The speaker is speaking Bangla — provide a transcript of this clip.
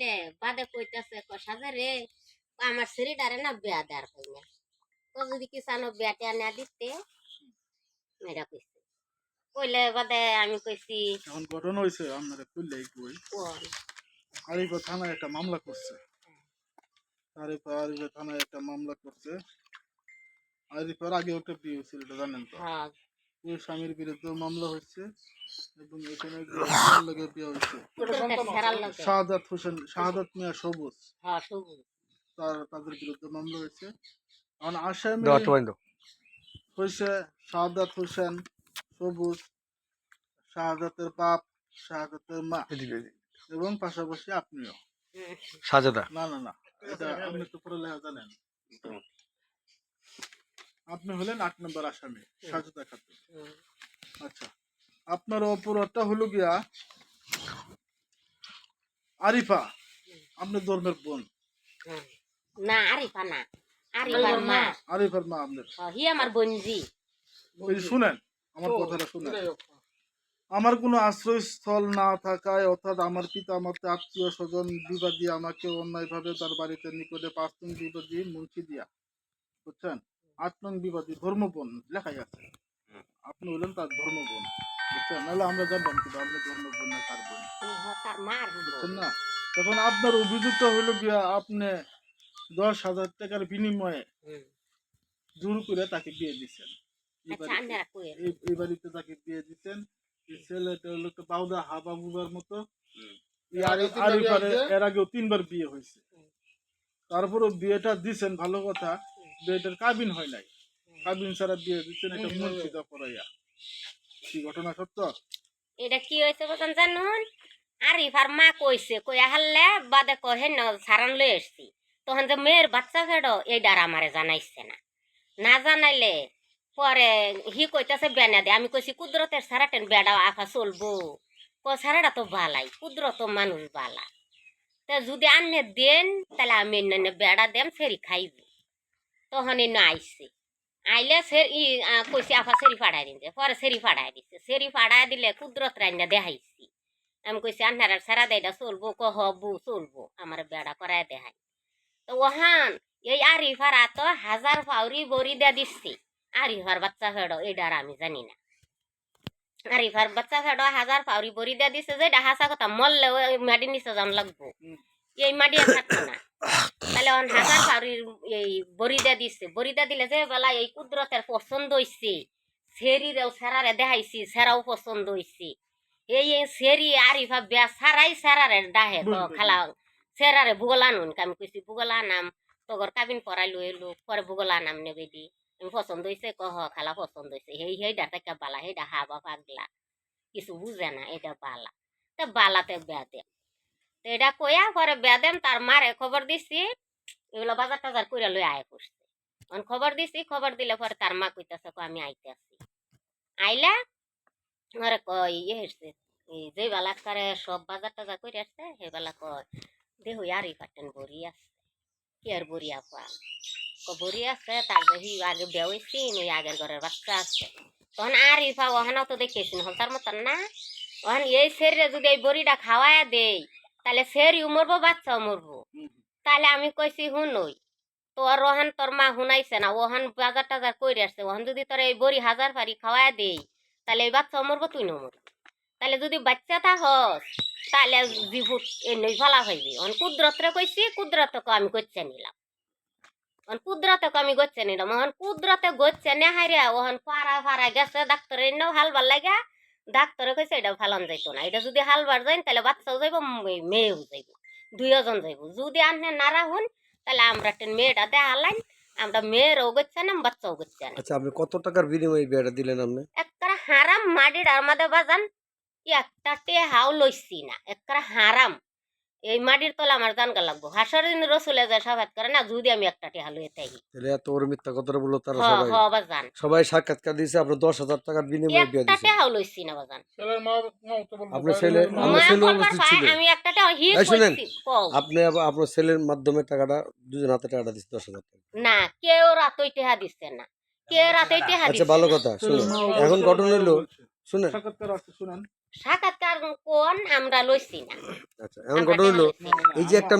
আইলে বাদে কইতাছে ক সাজে রে আমার শরীরটারে না বেয়া দেয়ার কইনা তো যদি কিষানো বেয়াটা না দিতে এটা কইছে। কইলে বাদে আমি কইছি এখন ঘটনা হয়েছে আপনারা খুললে কই আরিফা থানায় একটা মামলা করছে। আরিফা আরিফা থানায় একটা মামলা করছে। আরিফার আগে একটা বিয়ে হয়েছিল জানেন তো? হ্যাঁ। স্বামীর বিরুদ্ধে মামলা হচ্ছে এবং এখানে বিয়ে শাহাদাত হোসেন শাহাদাত মিয়া সবুজ। হ্যাঁ সবুজ। তার তাদের বিরুদ্ধে মামলা হয়েছে। এখন আসামি হয়েছে শাহাদাত হোসেন সবুজ শাহাদাতের বাপ শাহাদাতের মা। এবং পাশাপাশি আপনিও। হুম, সাজেদা। না না না এটা আপনি তো পড়ালেখা জানেন। আপনি হলেন আট নম্বর আসামি সাজুদা খাতুন। আচ্ছা আপনার অপরাধটা হলো গিয়া আরিফা আপনার ধর্মের বোন। না আরিফা না। আরিফার মা। আরিফার মা আপনার। হ্যাঁ, হি আমার বঞ্জি ওই শুনেন আমার কথাটা শুনেন। আমার কোনো আশ্রয়স্থল না থাকায় অর্থাৎ আমার পিতা মাতা আত্মীয় স্বজন বিবাদী আমাকে অন্যায়ভাবে তার বাড়িতে নিকটে পাঁচ নং বিবাদী মুন্সি দিয়া বুঝছেন? আট নং বিবাদী ধর্মবোন লেখাই আছে। আপনি হলেন তার ধর্মবোন। বুঝছেন? নাহলে আমরা জানতাম কিন্তু আপনার ধর্মবোন না তার বোন। বুঝছেন না? তখন আপনার অভিযোগটা হলো গিয়া আপনি দশ হাজার টাকার বিনিময়ে জোর করে তাকে বিয়ে দিচ্ছেন এই আচ্ছা বাড়িতে- এই বাড়িতে তাকে বিয়ে দিচ্ছেন এই ছেলেটা হলো একটা বাউদা হাবা বুবার মতো। এর আগেও তিনবার বিয়ে হয়েছে। তারপরও বিয়েটা দিছেন ভালো কথা। বিয়েটার কাবিন হয় নাই। কাবিন ছাড়া বিয়ে দিচ্ছেন এটা মুন্সিদা পড়াইয়া কি ঘটনা সত্য? এটা কি হয়েছে বলছেন জানুন? আরিফার মা কইছে কইয়া হারলে বাদে কহে ন সারান লই এসছি তখন যে মেয়ের বাচ্চা ফেড়ো এই ডার আমারে জানাইছে না। না জানাইলে পরে হি কইতাছে বেনা দে। আমি কইছি কুদরতের সারাটেন বেড়া আফা চলবো। ক সারাটা তো বালাই কুদরত মানুষ বালা। তা যদি আনে দেন তাহলে আমি বেড়া দেম ফেরি খাইব। তখন এনে আইছে আইলে সে ই আ, কইছি আফা সেরি ফাড়াই দিন পরে সেরি ফাড়াই দিছে। সেরি ফাড়াই দিলে কুদরত রান্না দেখাইছি। আমি কইছি আন্নার সারা দেয়টা চলবো ক হবু চলবো আমার বেড়া করায় দেখাই। তো ওহান এই আরিফারা তো হাজার ফাউরি বড়ি দিয়ে দিচ্ছি আরিফার বাচ্চা ফেড়ো এইটার আমি জানি না। আরিফার বাচ্চা ফেড়ো হাজার ফাউরি বড়ি দিয়ে দিছে যে হাসা কথা মরলে ওই মাটি নিচে যান লাগবো। এই মাটি আর থাকতো না। তাহলে অন হাজার ফাউরির এই বড়িদা দিছে। বড়িদা দিলে যে বেলা এই কুদরতের পছন্দ হইছে। সেরিরেও সেরারে দেখাইছি সেরাও পছন্দ হইছে। এই এই সেরি আরিফা বেয়া সারাই সেরারে ডাহে তো খালা সেরারে ভূগোল আনুন আমি কইছি ভূগোল আনাম তগর কাবিন পড়াই লই এলো পরে ভূগোল আনাম নেবে দি আমি পছন্দ হইছে কহ খালা পছন্দ হইছে। হেই হেইডা থেকে বালা হেই হেইডা হাবা পাগলা। কিছু বুঝে না এটা বালা। তা বালাতে বেয়া দে তো এটা কয়া পরে বেয়া দেন, তার মারে খবর দিছি, এগুলো বাজার টাজার করে লই আয় করছে। অন খবর দিছি, খবর দিলে পরে তার মা কইতাছে আমি আইতে আছি আইলা আরে কই ইয়ে এই যে বেলা করে সব বাজার টাজার করে আসছে সেই বেলা কয়, দেহ আরই ফাটেন বড়ি আছে। কি আর বড়ি আপা? বড়ি আছে, তার হি আগে বেউছি ওই আগের ঘরের বাচ্চা আছে। তখন আর ইফা ওখানেও তো দেখেছি হল তার মতন না। ওখান এই শরীরে যদি এই বড়িটা খাওয়ায় দেই তাহলে সেরিও মরবো বাচ্চাও মরবো। তাহলে আমি কইছি হুনই তোর ওহান তোর মা শুনাইছে না ওহান বাজার টাজার কইরে আসছে ওহান যদি তোর এই বড়ি হাজার ফারি খাওয়ায় দেই তাহলে এই বাচ্চা মরবো তুই ন মরবি। তাহলে যদি বাচ্চা তা হস তাহলে জীবুত এমনি ভালা হইবি। অন কুদরতরে কইছি কুদরতকে আমি গচ্ছে নিলাম। অন কুদরতকে আমি গচ্ছে নিলাম। অন কুদরতে গচ্ছে নে হাইরে ওহন ফারা ফারা গেছে ডাক্তার এনেও হালবার লাগা ডাক্তারে কইছে এটা ফালান যাইতো না। এটা যদি হালবার যাই তাহলে বাচ্চাও যাইব মেয়েও যাইব। দুইজন যাইব। যদি আনে না রাখুন তাহলে আমরা একটা মেয়েটা দেখালাম আমরা মেয়েরও গেছে না বাচ্চাও গেছে না আচ্ছা আপনি কত টাকার বিনিময়ে বিয়েটা দিলেন আপনি? একটা হারাম মাটির আমাদের বাজান একটা হাও লইছি না। একটা হারাম। এই মাটির তলা আমার জানগা লাগবো। হাসার দিন রসুলে যায় সাফাত করে না যদি আমি একটা টেহা লইয়ে থাকি। তাহলে এত বড় মিথ্যা কথাটা বলল তারা সবাই। হ বাজান। সবাই সাক্ষাৎকার দিয়েছে আপনার দশ হাজার টাকার বিনিময়ে বিয়ে একটা দিয়েছে টেহাও লইছি না বাজান। ছেলের মা মা তো বলব, বাইরে ছেলে- আমার ছেলে উপস্থিত ছিল। আমি একটা টেহা হি কইছি আপনি আপনার ছেলের মাধ্যমে টাকাটা দুজন হাতে টাকাটা দিচ্ছে দশ হাজার টাকা। না কেউ রাতই টেহা দিচ্ছে না। কেউ রাতই টেহা আচ্ছা ভালো কথা শুনুন। এখন ঘটনা হলো শুনেন। সাক্ষাৎকার আছে শুনেন। সাক্ষাৎকার কোন আমরা লইছি না আচ্ছা এখন ঘটনা না। এই যে একটা